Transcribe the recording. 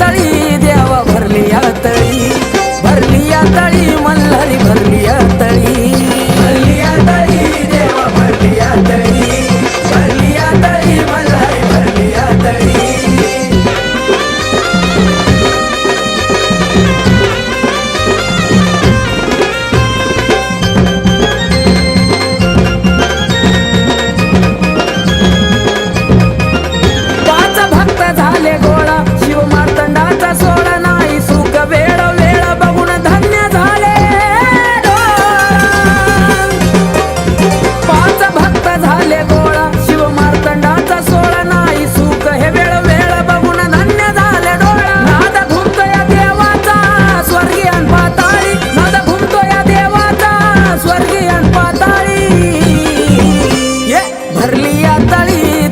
तळी देवा भरली या तळी. धरली या तळी.